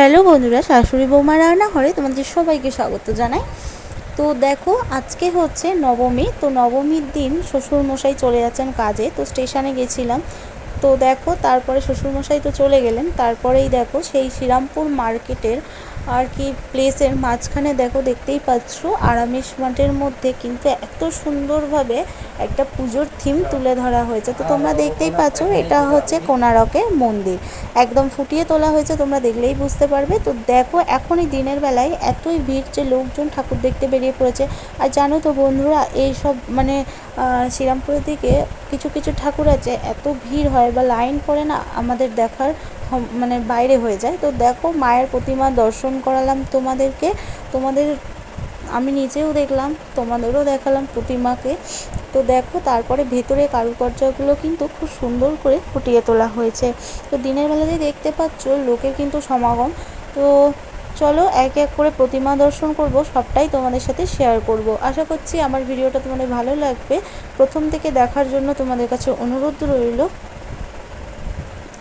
Hello বন্ধুরা, শাশুড়ি বৌমা রান্নাঘরে তোমাদের সবাইকে স্বাগত জানাই। তো দেখো, আজকে হচ্ছে নবমী, তো নবমীর দিন শ্বশুরমশাই চলে যাচ্ছেন কাজে, তো স্টেশনে গেছিলাম। তো দেখো, তারপরে শ্বশুরমশাই তো চলে গেলেন, তারপরেই দেখো সেই শ্রীরামপুর মার্কেটের আর কি প্লেসের মাঝখানে দেখো, দেখতেই পাচ্ছ, আরামেশ মাঠের মধ্যে কিন্তু এত সুন্দরভাবে একটা পুজোর থিম তুলে ধরা হয়েছে। তো তোমরা দেখতেই পাচ্ছ, এটা হচ্ছে কোনারকের মন্দির। একদম ফুটিয়ে তোলা হয়েছে, তোমরা দেখলেই বুঝতে পারবে। তো দেখো, এখনই দিনের বেলায় এতই ভিড় যে লোকজন ঠাকুর দেখতে বেরিয়ে পড়েছে। আর জানো তো বন্ধুরা এই সব মানে শ্রীরামপুরের দিকে কিছু কিছু ঠাকুর আছে, এত ভিড় হয় বা লাইন পড়ে না, আমাদের দেখার মানে বাইরে হয়ে যায়। তো দেখো, মায়ের প্রতিমা দর্শন করালাম তোমাদেরকে। তোমাদের, আমি নিজেও দেখলাম, তোমাদেরও দেখালাম প্রতিমাকে। তো দেখো, তারপরে ভেতরে কারুকার্যগুলো কিন্তু খুব সুন্দর করে ফুটিয়ে তোলা হয়েছে। তো দিনের বেলাতে দেখতে পাচ্ছ, লোকের কিন্তু সমাগম। তো চলো, এক এক করে প্রতিমা দর্শন করব, সবটাই তোমাদের সাথে শেয়ার করব। আশা করছি আমার ভিডিওটা তোমাদের ভালো লাগবে। প্রথম থেকে দেখার জন্য তোমাদের কাছে অনুরোধ রইল।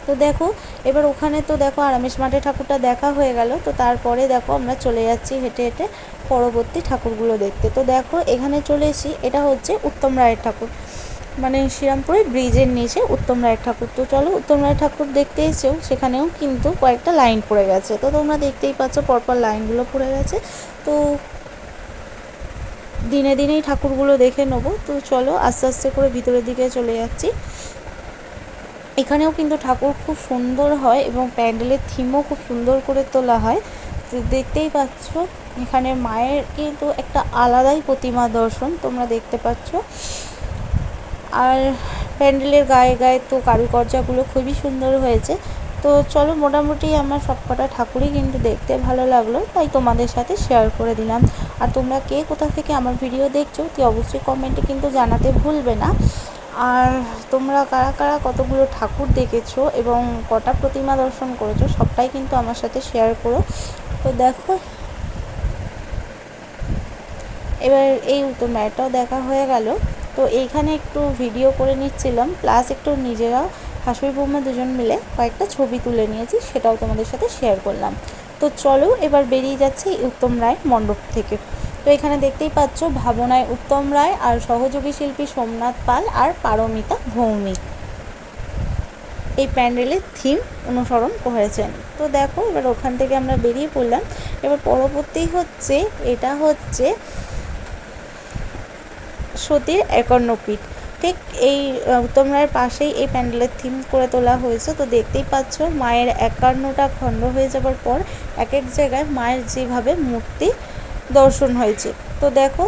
তো দেখো, এবার ওখানে তো দেখো আরামেশ মাঠে ঠাকুরটা দেখা হয়ে গেল। তো তারপরে দেখো আমরা চলে যাচ্ছি হেঁটে হেঁটে পরবর্তী ঠাকুরগুলো দেখতে। তো দেখো এখানে চলে এসি এটা হচ্ছে উত্তম রায়ের ঠাকুর। মানে শ্রীরামপুরের ব্রিজের নিচে উত্তম রায়ের ঠাকুর। তো চলো উত্তম রায়ের ঠাকুর দেখতে এসেও সেখানেও কিন্তু কয়েকটা লাইন পড়ে গেছে। তো তোমরা দেখতেই পাচ্ছ পরপর লাইনগুলো পড়ে গেছে। তো দিনে দিনেই ঠাকুরগুলো দেখে নেব। তো চলো আস্তে আস্তে করে ভিতরের দিকে চলে যাচ্ছি। এখানেও কিন্তু ঠাকুর খুব সুন্দর হয় এবং প্যান্ডেলের থিমও খুব সুন্দর করে তোলা হয়। দেখতেই পাচ্ছ, এখানে মায়ের কিন্তু একটা আলাদাই প্রতিমা দর্শন তোমরা দেখতে পাচ্ছ। আর প্যান্ডেলের গায়ে গায়ে তো কারুকার্যগুলো খুবই সুন্দর হয়েছে। তো চলো মোটামুটি আমার সবকটা ঠাকুরই কিন্তু দেখতে ভালো লাগল, তাই তোমাদের সাথে শেয়ার করে দিলাম। আর তোমরা কে কোথা থেকে আমার ভিডিও দেখছ তুই অবশ্যই কমেন্টে কিন্তু জানাতে ভুলবে না। আর তোমরা কারা কারা কতগুলো ঠাকুর দেখেছ এবং কটা প্রতিমা দর্শন করেছ সবটাই কিন্তু আমার সাথে শেয়ার করো। তো দেখো। এবার এই ম্যাটটাও দেখা হয়ে গেল। তো এইখানে একটু ভিডিও করে নিচ্ছিলাম প্লাস একটু নিজেরাও হাসুই বৌমা দুজন মিলে কয়েকটা ছবি তুলে নিয়েছি, সেটাও তোমাদের সাথে শেয়ার করলাম। তো চলো এবার বেরিয়ে যাচ্ছে উত্তম রায় মণ্ডপ থেকে। তো এখানে দেখতেই পাচ্ছ ভাবনায় উত্তম রায় আর সহযোগী শিল্পী সোমনাথ পাল আর পারমিতা ভৌমিক। এই প্যান্ডেলের থিম অনুসরণ করেছেন। তো দেখো, এবার ওখান থেকে আমরা বেরিয়ে পড়লাম। এবার পরবর্তী হচ্ছে, এটা হচ্ছে সতীর একান্ন পিঠ ঠিক এই উত্তম রায়ের পাশেই এই প্যান্ডেলের থিম করে তোলা হয়েছে। তো দেখতেই পাচ্ছ, মায়ের একান্নটা খণ্ড হয়ে যাবার পর এক এক জায়গায় মায়ের যেভাবে মূর্তি দর্শন হয়েছে। তো দেখো,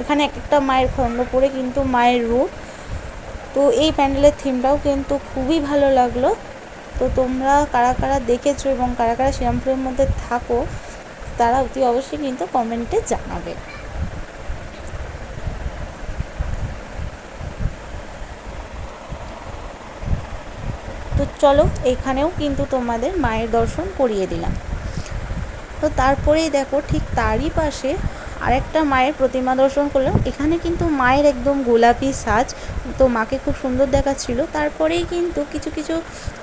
এখানে এক একটা মায়ের খণ্ড পড়ে কিন্তু মায়ের রূপ। তো এই প্যান্ডেলের থিমটাও কিন্তু খুবই ভালো লাগল। তো তোমরা কারা কারা দেখেছ এবং কারা কারা শ্রীরামপুরের মধ্যে থাকো, তারা অতি অবশ্যই কিন্তু কমেন্টে জানাবে। তো চলো, এখানেও কিন্তু তোমাদের মায়ের দর্শন করিয়ে দিলাম। তো তারপরেই দেখো, ঠিক তারই পাশে আরেকটা মায়ের প্রতিমা দর্শন করলাম। এখানে কিন্তু মায়ের একদম গোলাপি সাজ। তো মাকে খুব সুন্দর দেখাচ্ছিল। তারপরেই কিন্তু কিছু কিছু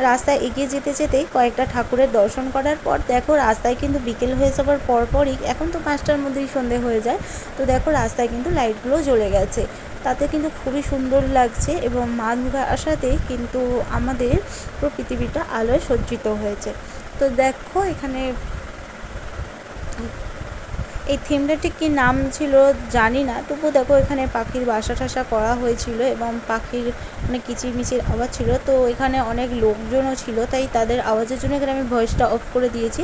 রাস্তায় এগিয়ে যেতে, যেতেই কয়েকটা ঠাকুরের দর্শন করার পর দেখো রাস্তায় কিন্তু বিকেল হয়ে যাবার পরপরই এখন তো পাঁচটার মধ্যেই সন্ধে হয়ে যায়। তো দেখো রাস্তায় কিন্তু লাইটগুলো জ্বলে গেছে। তাতে কিন্তু খুবই সুন্দর লাগছে এবং মা দুর্গা আসাতে কিন্তু আমাদের পুরো পৃথিবীটা আলোয় সজ্জিত হয়েছে। তো দেখো এখানে এই থিমটা ঠিক কী নাম ছিল জানি না তবু দেখো এখানে পাখির বাসা ঠাসা করা হয়েছিল এবং পাখির মানে কিচিরমিচির আওয়াজ ছিল। তো এখানে অনেক লোকজনও ছিল, তাই তাদের আওয়াজের জন্য এখানে আমি ভয়েসটা অফ করে দিয়েছি।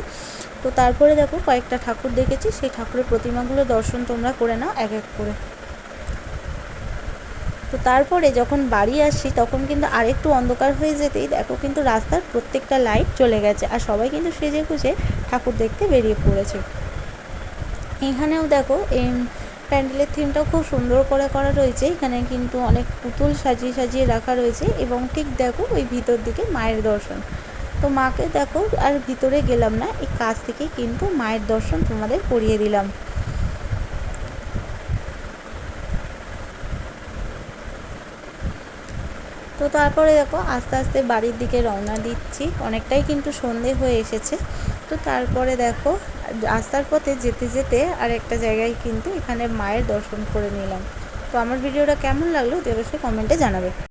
তো তারপরে দেখো কয়েকটা ঠাকুর দেখেছি, সেই ঠাকুরের প্রতিমাগুলো দর্শন তোমরা করে নাও এক এক করে। তো তারপরে যখন বাড়ি আসি তখন কিন্তু আরেকটু অন্ধকার হয়ে যেতেই দেখো কিন্তু রাস্তার প্রত্যেকটা লাইট চলে গেছে, আর সবাই কিন্তু সেজে খুঁজে ঠাকুর দেখতে বেরিয়ে পড়েছে। এখানেও দেখো, এই প্যান্ডেলের থিমটাও খুব সুন্দর করে করা রয়েছে। এখানে কিন্তু অনেক পুতুল সাজিয়ে সাজিয়ে রাখা রয়েছে এবং ঠিক দেখো ওই ভিতর দিকে মায়ের দর্শন। তো মাকে দেখো, আর ভিতরে গেলাম না, এই কাছ থেকেই কিন্তু মায়ের দর্শন তোমাদের করিয়ে দিলাম। তো তারপরে দেখো, আস্তে আস্তে বাড়ির দিকে রওনা দিচ্ছি। অনেকটাই কিন্তু সন্ধে হয়ে এসেছে। তো তারপরে দেখো, আস্তার পথে যেতে যেতে আর একটা জায়গায় কিন্তু এখানে মায়ের দর্শন করে নিলাম। তো আমার ভিডিওটা কেমন লাগল অবশ্যই কমেন্টে জানাবে।